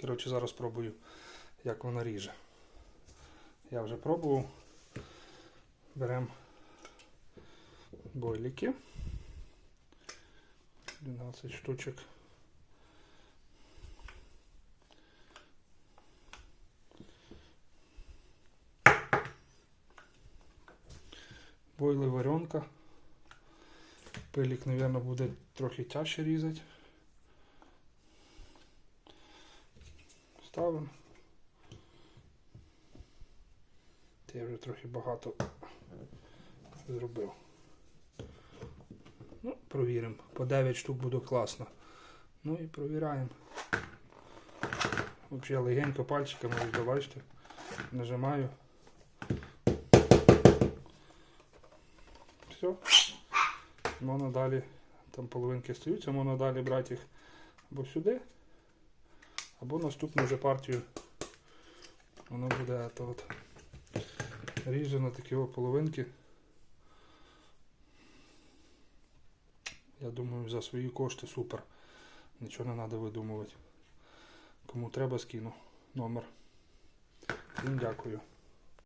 Коротше, зараз спробую, як вона ріже. Я вже пробував. Беремо бойліки. 12 штучок. Бойли варенка. Пилік, мабуть, буде трохи тяжче різати. Ставимо. Я вже трохи багато зробив. Ну, провіримо. По 9 штук буде класно. Ну і провіряємо. Взагалі легенько пальчиками, бачите, нажимаю. Все. Можна далі, там половинки стаються, можна далі брати їх або сюди, або наступну вже партію. Воно буде то от. Ріже на такі половинки. Я думаю, за свої кошти супер. Нічого не треба видумувати. Кому треба, скину номер. Всім дякую.